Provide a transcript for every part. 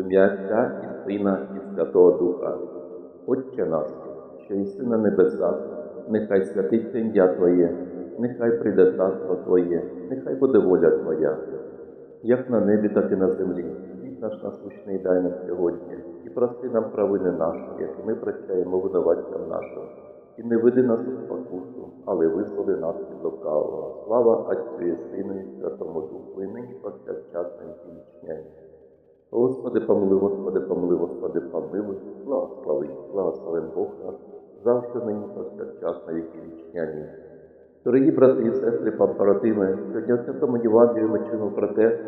В ім'я Отця і Сина і Святого Духа. Отче наш, що єси на небесах, нехай святиться ім'я Твоє, нехай прийде царство Твоє, нехай буде воля Твоя, як на небі, так і на землі. Хліб наш насущний дай нам сьогодні, і прости нам провини наші, як і ми прощаємо винуватцям нашим. І не веди нас у спокусу, але визволи нас від лукавого. Слава Отцю і Сину і Святому Духу, і нині повсякчас вічні. Амінь. Господи, помилуй, Господи, помилуй, Господи, помилуй, благослови, благословен Бог наш, завжди нині повсякчас на віки вічні. Амінь. Дорогі брати і сестри, побратими, сьогодні в Святому Євангелії ми чуємо про те,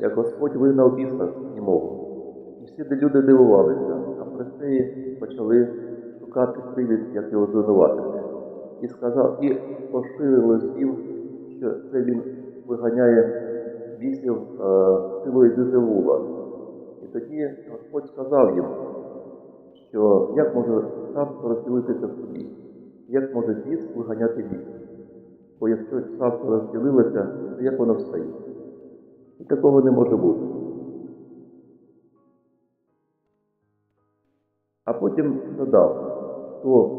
як Господь вигнав біса німого. І всі люди дивувалися, а фарисеї почали шукати привід, як його звинуватити. І сказав, і поширили всім, що це він виганяє бісів е, силою Дизевула. І тоді Господь сказав їм, що як може царство розділитися в собі, як може біс виганяти біс. Бо якщо царство розділилося, то як воно встає? І такого не може бути. А потім додав, хто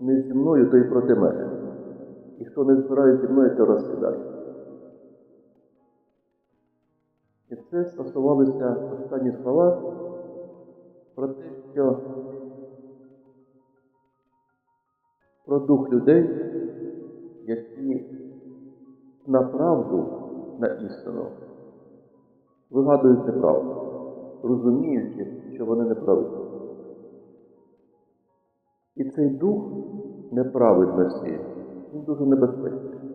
не зі мною, то й проти мене. І хто не збирає зі мною, то розкидає. Це стосувалося останні слова про те, що про дух людей, які на правду, на істину вигадують неправду, розуміючи, що вони не праві. І цей дух неправедності, він дуже небезпечний.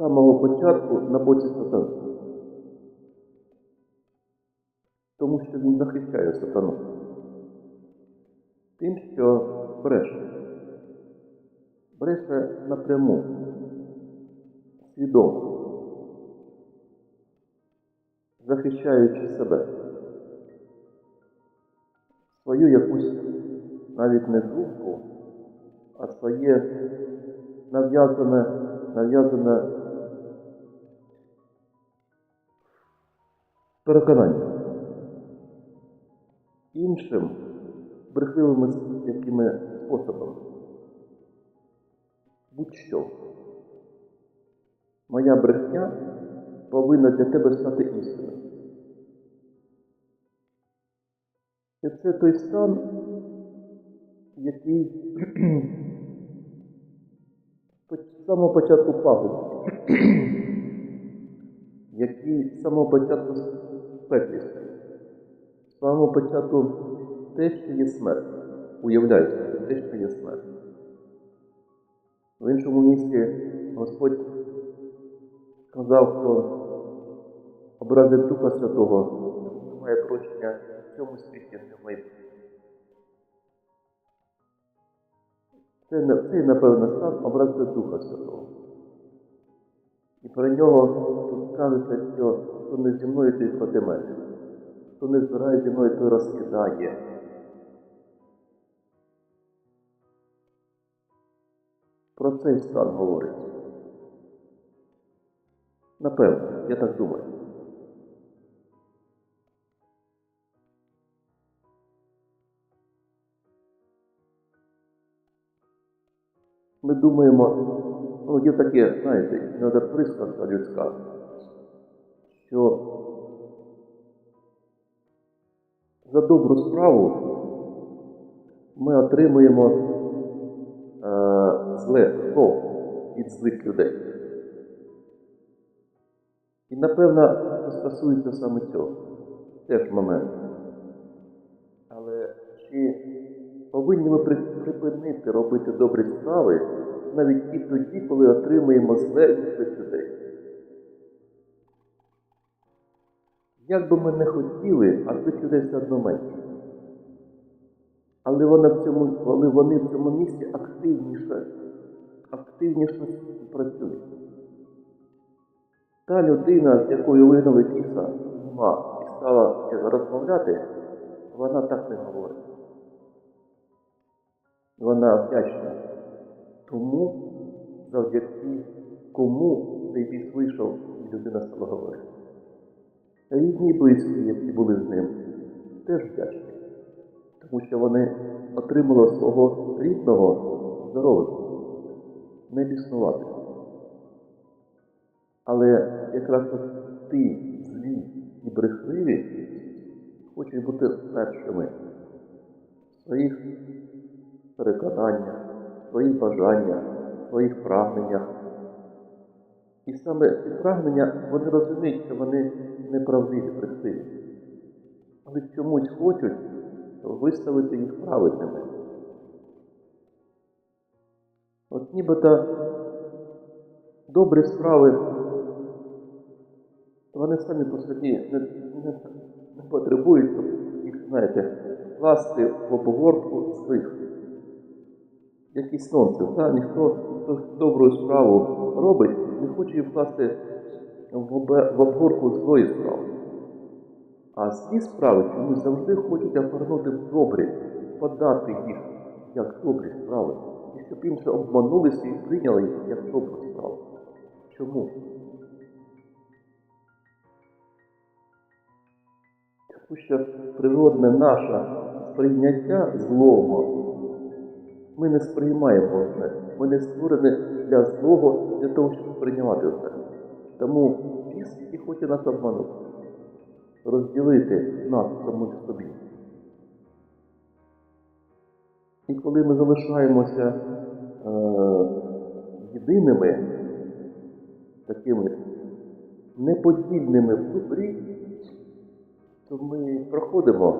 Самого початку на боці сатани. Тому що він захищає сатану. Тим, що бреше. Бреше напряму, свідомо, захищаючи себе. Свою якусь навіть не думку, а своє нав'язане, нав'язане переконання іншим брехливими якими способами. Будь-що. Моя брехня повинна для тебе стати істиною. І це той стан, який з самого початку пагуб, який з самого початку спеклістий, з самого початку те, що є смерть. Уявляється, те, що є смерть. В іншому місці Господь сказав, що образить Духа Святого немає прощення в цьому світі, в майбутньому. Це, напевно, стан образи Духа Святого. І про нього тут кажеться, що хто не зі мною, той проти мене. Хто не збирає зі мною, той розкидає. Про цей стан говориться. Напевно, я так думаю. Ми думаємо, ну, є таке, знаєте, іноді присказка людська, що за добру справу ми отримуємо е, зле зло від злих людей. І напевно це стосується саме цього. Теж момент. Але чи повинні ми припинити робити добрі справи навіть і тоді, коли отримуємо зле від цих людей? Як би ми не хотіли, а цих людей все одно менше. Але вони в цьому, але вони в цьому місці активніше, активніше працюють. Та людина, з якою вигнали біса, нема і стала розмовляти, вона так не говорить. Вона вдячна тому, завдяки кому цей біс вийшов з людина стала говорити. Рідні і близькі, які були з ним, теж вдячні, тому що вони отримали свого рідного здоровим, не біснувати. Але якраз ті злі і брехливі хочуть бути першими в своїх переконаннях, своїх бажаннях, своїх прагненнях. І саме ці прагнення вони розуміють, що вони неправдиві, брехливі. Але чомусь хочуть виставити їх праведними. От нібито добрі справи, вони самі по собі не, не, не потребують, щоб їх, знаєте, класти в обгортку злих. Якийсь нонсенс, ніхто хто добру справу робить, не хоче її вкласти в обгорку злої справи. А злі справи чомусь завжди хочуть оформити в добрі, подати їх як добрі справи. І щоб інші обманулися і прийняли їх як добру справу. Чому? Тому що природне наше сприйняття злого ми не сприймаємо одне. Ми не створені для злого, для того, щоб сприймати одне. Тому біс і хоче нас обманути, розділити нас самих собі. І коли ми залишаємося е, єдиними, такими неподільними в добрі, то ми проходимо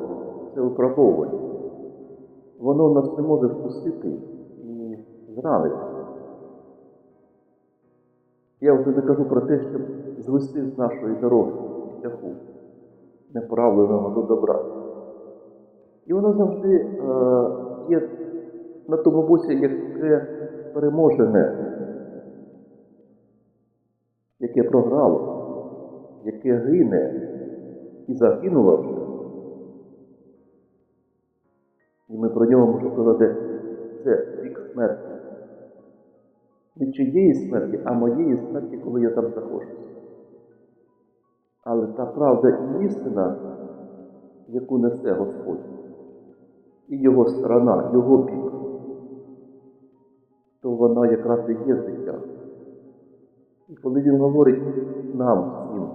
це випробовування. Воно нас не може впустити і зранити. Я вже не кажу про те, щоб звести з нашої дороги шляху, неправленого до добра. І воно завжди е, є на тому боці, яке переможене, яке програло, яке гине і загинуло про нього можемо сказати, це вік смерті. Не чиєї смерті, а моєї смерті, коли я там знаходжуся. Але та правда і істина, яку несе Господь, і його сторона, його бік, то вона якраз і є життя. І коли він говорить нам всім,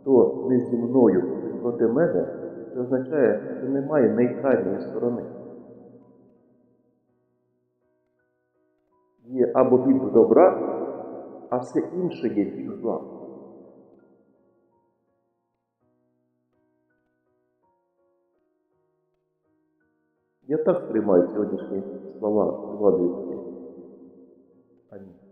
хто не зі мною проти мене, це означає, що немає нейтральної сторони. Є або бік добра, а все інше є бік зла. Я так сприймаю сьогоднішні слова Івановичі. Амінь.